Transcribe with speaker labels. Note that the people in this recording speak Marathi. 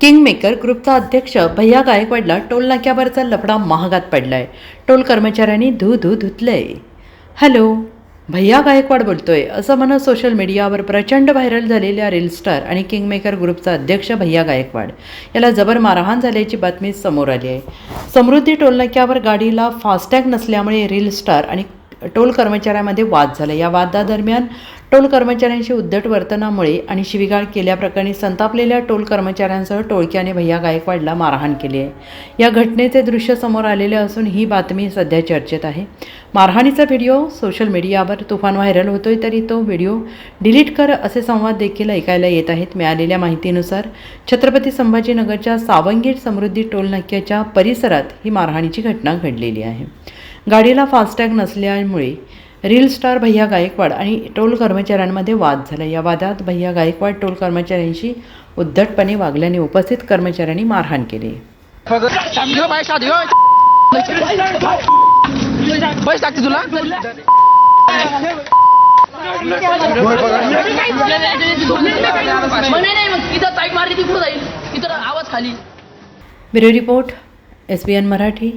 Speaker 1: किंगमेकर ग्रुपचा अध्यक्ष भैया गायकवाडला टोल नाक्यावरचा लफडा महागात पडलाय. टोल कर्मचाऱ्यांनी धू धू धुतलंय. हॅलो भैया गायकवाड बोलतोय. असं म्हणत सोशल मीडियावर प्रचंड व्हायरल झालेल्या रील स्टार आणि किंगमेकर ग्रुपचा अध्यक्ष भैया गायकवाड. याला जबर मारहाण झाल्याची बातमी समोर आली आहे. समृद्धी टोलनाक्यावर गाडीला फास्टॅग नसल्यामुळे रील स्टार आणि टोल कर्मचाऱ्यांमध्ये वाद झाला. या वादादरम्यान टोल कर्मचाऱ्यांशी उद्धट वर्तनामुळे आणि शिवीगाळ केल्याप्रकरणी संतापलेल्या टोल कर्मचाऱ्यांसह टोळक्याने भैया गायकवाडला मारहाण केली आहे. या घटनेचे दृश्य समोर आलेले असून ही बातमी सध्या चर्चेत आहे. मारहाणीचा व्हिडिओ सोशल मीडियावर तुफान व्हायरल होतोय तरी तो व्हिडिओ डिलीट कर असे संवाद देखील ऐकायला येत आहेत. मिळालेल्या माहितीनुसार छत्रपती संभाजीनगरच्या सावंगीर समृद्धी टोल नाक्याच्या परिसरात ही मारहाणीची घटना घडलेली आहे. गाडीला फास्टॅग नसल्यामुळे रील स्टार भैया गायकवाड आणि टोल कर्मचाऱ्यांमध्ये वाद झाला. या वादात भैया गायकवाड टोल कर्मचाऱ्यांशी उद्धटपणे वागल्याने उपस्थित कर्मचाऱ्यांनी मारहाण केली. Bureau report S B N Marathi.